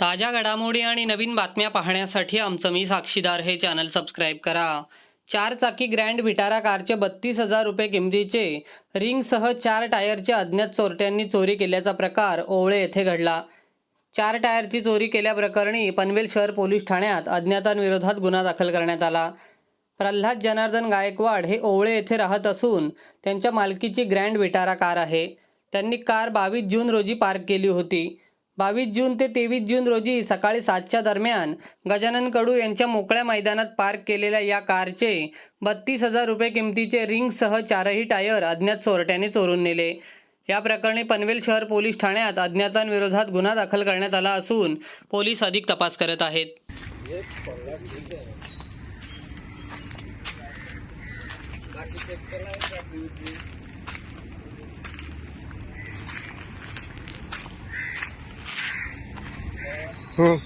ताज्या घडामोडी आणि नवीन बातम्या पाहण्यासाठी आमचं मी साक्षीदार हे चॅनल सबस्क्राईब करा. चार चाकी ग्रँड विटारा कारचे बत्तीस हजार रुपये किमतीचे रिंगसह चार टायरच्या अज्ञात चोरट्यांनी चोरी केल्याचा प्रकार ओवळे येथे घडला. चार टायरची चोरी केल्याप्रकरणी पनवेल शहर पोलीस ठाण्यात अज्ञातांविरोधात गुन्हा दाखल करण्यात आला. प्रल्हाद जनार्दन गायकवाड हे ओवळे येथे राहत असून त्यांच्या मालकीची ग्रँड विटारा कार आहे. त्यांनी कार बावीस जून रोजी पार्क केली होती. बावीस जून ते तेवीस जून रोजी सकाळी सातच्या दरम्यान गजानन कडू यांच्या मोकळ्या मैदानात पार्क केलेल्या या कारचे बत्तीस हजार रुपये किमतीचे रिंगसह चारही टायर अज्ञात चोरट्याने चोरून नेले. या प्रकरणी पनवेल शहर पोलीस ठाण्यात अज्ञातांविरोधात गुन्हा दाखल करण्यात आला असून पोलीस अधिक तपास करत आहेत. हं.